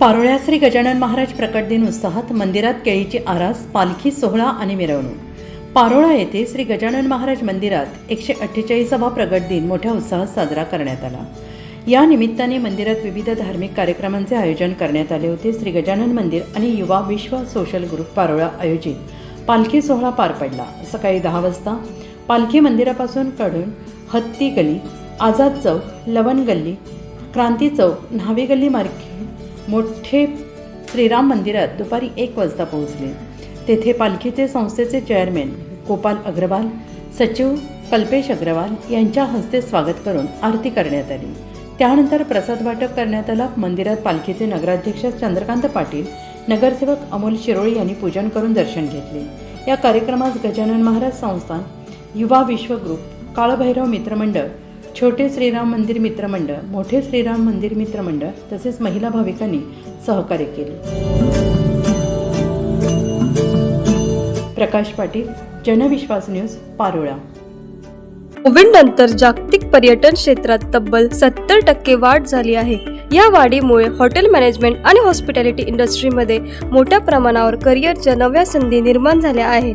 पारोळ्या श्री गजानन महाराज प्रकट दिन उत्साहात मंदिरात केळीची आरास पालखी सोहळा आणि मिरवणूक. पारोळा येथे श्री गजानन महाराज मंदिरात एकशे अठ्ठेचाळीसावा प्रगट दिन मोठ्या उत्साहात साजरा करण्यात आला. या निमित्ताने मंदिरात विविध धार्मिक कार्यक्रमांचे आयोजन करण्यात आले होते. श्री गजानन मंदिर आणि युवा विश्व सोशल ग्रुप पारोळा आयोजित पालखी सोहळा पार पडला. सकाळी दहा वाजता पालखी मंदिरापासून काढून हत्ती गली आझाद चौक लवण गल्ली क्रांती चौक न्हावी गल्ली मार्गे मोठे श्रीराम मंदिरात दुपारी एक वाजता पोहोचले. तेथे पालखीचे संस्थेचे चेअरमॅन गोपाल अग्रवाल सचिव कल्पेश अग्रवाल यांच्या हस्ते स्वागत करून आरती करण्यात आली. त्यानंतर प्रसाद वाटप करण्यात आला. मंदिरात पालखीचे नगराध्यक्ष चंद्रकांत पाटील नगरसेवक अमोल शिरोळी यांनी पूजन करून दर्शन घेतले. या कार्यक्रमास गजानन महाराज संस्थान युवा विश्वग्रुप काळभैरव मित्रमंडळ छोटे श्रीराम मंदिर मित्रमंडळ मोठे श्रीराम मंदिर मित्रमंडळ तसेच महिला भाविकांनी सहकार्य केले. प्रकाश पाटील जनविश्वास न्यूज पारोळा. कोविड नंतर जागतिक पर्यटन क्षेत्रात तब्बल सत्तर टक्के वाढ झाली आहे. या वाढीमुळे हॉटेल मॅनेजमेंट आणि हॉस्पिटॅलिटी इंडस्ट्रीमध्ये मोठ्या प्रमाणावर करिअरच्या नव्या संधी निर्माण झाल्या आहेत.